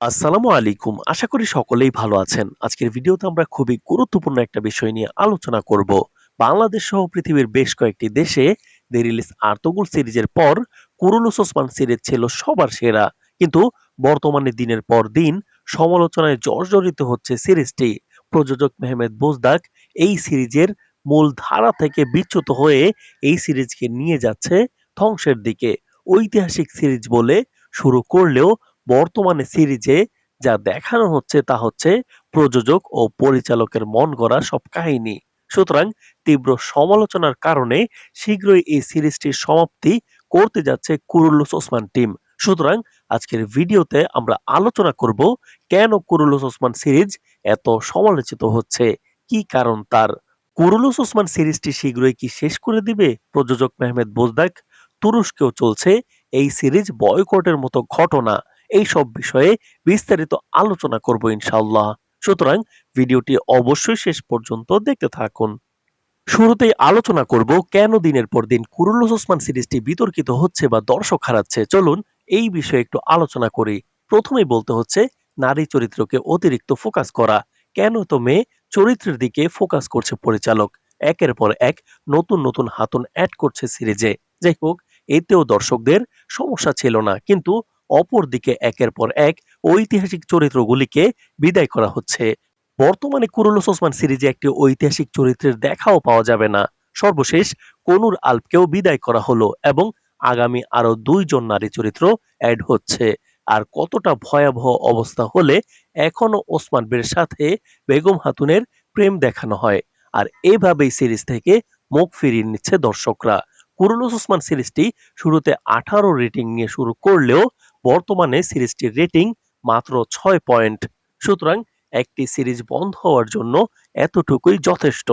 আসসালামু আলাইকুম। আশা করি সকলেই ভালো আছেন। আজকের ভিডিওতে আমরা খুবই গুরুত্বপূর্ণ একটা বিষয় নিয়ে আলোচনা করব। বাংলাদেশ সহ পৃথিবীর বেশ কয়েকটি দেশে দ্য রিলিজ আর্তুগরুল সিরিজের পর কুরুলুস ওসমান সিরিজ ছিল সবার সেরা। কিন্তু বর্তমানে দিনের পর দিন সমালোচনায় জর্জরিত হচ্ছে সিরিজটি। প্রযোজক মেহমেদ বোজদাক এই সিরিজের মূল ধারা থেকে বিচ্যুত হয়ে এই সিরিজকে নিয়ে যাচ্ছে ধ্বংসের দিকে। ঐতিহাসিক সিরিজ বলে শুরু করলেও বর্তমানে সিরিজে যা দেখানো হচ্ছে তা হচ্ছে প্রযোজক ও পরিচালকের মন গড়া সব কাহিনী। সুতরাং তীব্র সমালোচনার কারণে শীঘ্রই এই সিরিজটির সমাপ্তি করতে যাচ্ছে কুরুলুস ওসমান টিম। সুতরাং আজকের ভিডিওতে আমরা আলোচনা করব, কেন কুরুলুস ওসমান সিরিজ এত সমালোচিত হচ্ছে? কি কারণ তার? কুরুলুস ওসমান সিরিজটি শীঘ্রই কি শেষ করে দিবে? প্রযোজক মেহমেদ বোজদাক, তুরস্কেও চলছে এই সিরিজ বয়কটের মতো ঘটনা। এই সব বিষয়ে বিস্তারিত আলোচনা করব ইনশাল্লাহ সুতরাং ভিডিওটি অবশ্যই শেষ পর্যন্ত দেখতে থাকুন। শুরুতেই আলোচনা করব কেন দিনের পর দিন কুরুলুস ওসমান সিরিজটি বিতর্কিত হচ্ছে বা দর্শক হারাচ্ছে। চলুন এই বিষয়ে একটু আলোচনা করি। প্রথমেই বলতে হচ্ছে, নারী চরিত্রকে অতিরিক্ত ফোকাস করা। কেন তো মেয়ে চরিত্রের দিকে ফোকাস করছে পরিচালক। একের পর এক নতুন নতুন হাতুন অ্যাড করছে সিরিজে। যাই হোক, এতেও দর্শকদের সমস্যা ছিল না। কিন্তু অপরদিকে একের পর এক ঐতিহাসিক চরিত্রগুলিকে বিদায় করা হচ্ছে। বর্তমানে কুরুলুস ওসমান সিরিজে একটি ঐতিহাসিক চরিত্রের দেখাও পাওয়া যাবে না। সর্বশেষ কনুর আলপকেও বিদায় করা হলো এবং আগামী আরও দুইজন নারী চরিত্র অ্যাড হচ্ছে। আর কতটা ভয়াবহ অবস্থা হলে এখনও ওসমান বের সাথে বেগম হাতুনের প্রেম দেখানো হয়। আর এভাবেই সিরিজ থেকে মুখ ফিরিয়ে নিচ্ছে দর্শকরা। কুরুলুস ওসমান সিরিজটি শুরুতে আঠারো রেটিং নিয়ে শুরু করলেও বর্তমানে সিরিজটির রেটিং মাত্র ছয় পয়েন্ট। সুতরাং একটি সিরিজ বন্ধ হওয়ার জন্য এতটুকুই যথেষ্ট।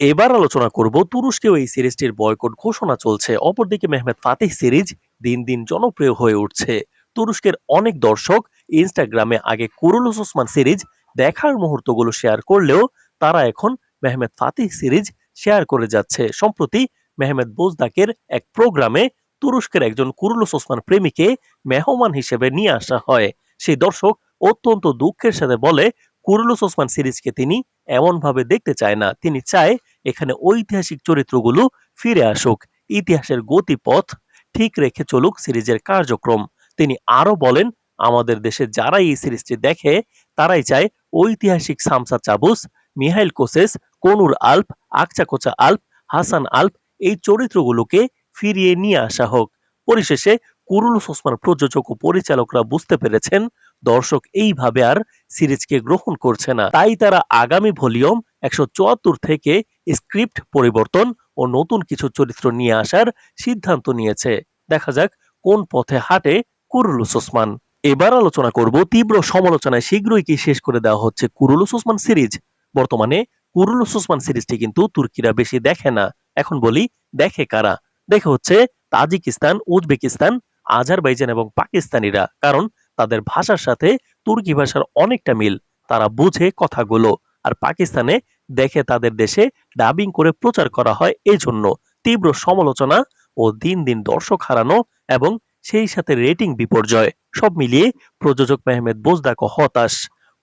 এবার আলোচনা করব তুরস্কেও এই সিরিজটির বয়কট ঘোষণা চলছে। অপরদিকে মেহমেদ ফাতিহ সিরিজ দিন দিন জনপ্রিয় হয়ে উঠছে। তুরস্কের অনেক দর্শক ইনস্টাগ্রামে আগে কুরুলুস ওসমান সিরিজ দেখার মুহূর্তগুলো শেয়ার করলেও তারা এখন মেহমেদ ফাতিহ সিরিজ শেয়ার করে যাচ্ছে। সম্প্রতি মেহমেদ বোজদাকের এক প্রোগ্রামে তুরস্কের একজন কুরুলুস ওসমান প্রেমীকে মেহমান হিসেবে নিয়ে আসা হয়। সেই দর্শক অত্যন্ত দুঃখের সাথে বলে, কুরুলুস ওসমান সিরিজকে তিনি এমনভাবে দেখতে চায় না। তিনি চায় এখানে ঐতিহাসিক চরিত্রগুলো ফিরে আসুক, ইতিহাসের গতিপথ ঠিক রেখে চলুক সিরিজের কার্যক্রম। তিনি আরও বলেন, আমাদের দেশে যারাই এই সিরিজটি দেখে, তারাই চায় ঐতিহাসিক সামসা চাবুস, মিহাইল কোসেস, কনুর আল্প, আকচাকোচা আল্প, হাসান আল্প এই চরিত্রগুলোকে ফিরিয়ে নিয়ে আসা হোক। পরিশেষে কুরুলুস ওসমান প্রযোজক ও পরিচালকরা বুঝতে পেরেছেন, দর্শক এইভাবে আর সিরিজকে গ্রহণ করছে না। তাই তারা আগামী ভলিউম একশো চুয়াত্তর থেকে স্ক্রিপ্ট পরিবর্তন ও নতুন কিছু চরিত্র নিয়ে আসার সিদ্ধান্ত নিয়েছে। দেখা যাক কোন পথে হাঁটে কুরুলুস ওসমান। এবার আলোচনা করব তীব্র সমালোচনায় শীঘ্রই কি শেষ করে দেওয়া হচ্ছে কুরুলুস ওসমান সিরিজ। বর্তমানে কুরুলুস ওসমান সিরিজটি কিন্তু তুর্কিরা বেশি দেখে না। এখন বলি, দেখে কারা? দেখে হচ্ছে তাজিকিস্তান, উজবেকিস্তান, আজারবাইজান এবং পাকিস্তানিরা, কারণ তাদের ভাষার সাথে তুর্কি ভাষার অনেকটা মিল। তারা বুঝে কথাগুলো আর পাকিস্তানে দেখে তাদের দেশে ডাবিং করে প্রচার করা হয় এজন্য। তীব্র সমালোচনা ও দিন দিন দর্শক হারানো এবং সেই সাথে রেটিং বিপর্যয়, সব মিলিয়ে প্রযোজক মেহমেদ বোজদাক হতাশ।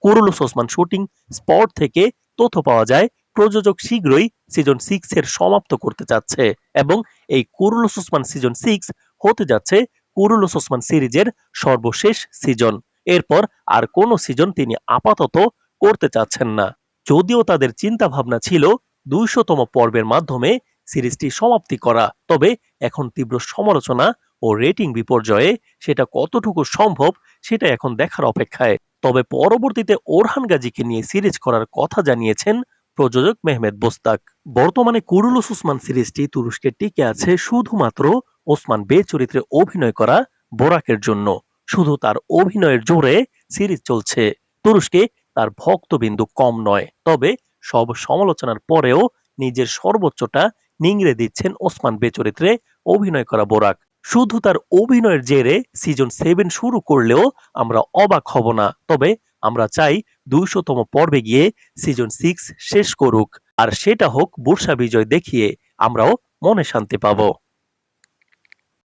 কুরুলুস ওসমান শুটিং স্পট থেকে তথ্য পাওয়া যায় প্রযোজক শীঘ্রই সিজন সিক্স এর সমাপ্ত করতে যাচ্ছে এবং এই কুরুলুস ওসমান সিজন সিক্স হতে যাচ্ছে কুরুলুস ওসমান সিরিজের সর্বশেষ সিজন এরপর আর কোনো সিজন তিনি আপাতত করতে চাচ্ছেন না। যদিও তাদের চিন্তা ভাবনা ছিল দুইশতম পর্বের মাধ্যমে সিরিজটি সমাপ্তি করা, তবে এখন তীব্র সমালোচনা ও রেটিং বিপর্যয়ে সেটা কতটুকু সম্ভব সেটা এখন দেখার অপেক্ষায়। তবে পরবর্তীতে ওরহান গাজীকে নিয়ে সিরিজ করার কথা জানিয়েছেন প্রযোজক মেহমেদ বোস্তাক বর্তমানে কুরুলুস উসমান সিরিজটি তুরস্কে টিকে আছে শুধুমাত্র ওসমান বে চরিত্রে অভিনয় করা বোরাকের জন্য। শুধু তার অভিনয়ের জোরে সিরিজ চলছে। তুরস্কে তার ভক্তবিন্দু কম নয়, তবে সব সমালোচনার পরেও নিজের সর্বোচ্চটা নিংড়ে দিচ্ছেন ওসমান বে চরিত্রে অভিনয় করা বোরাক। শুধু তার অভিনয়ের জেরে সিজন সেভেন শুরু করলেও আমরা অবাক হব না, তবে আমরা চাই দুইশতম পর্বে গিয়ে সিজন সিক্স শেষ করুক। আর সেটা হোক বর্ষা বিজয় দেখিয়ে আমরাও মনে শান্তি পাবো।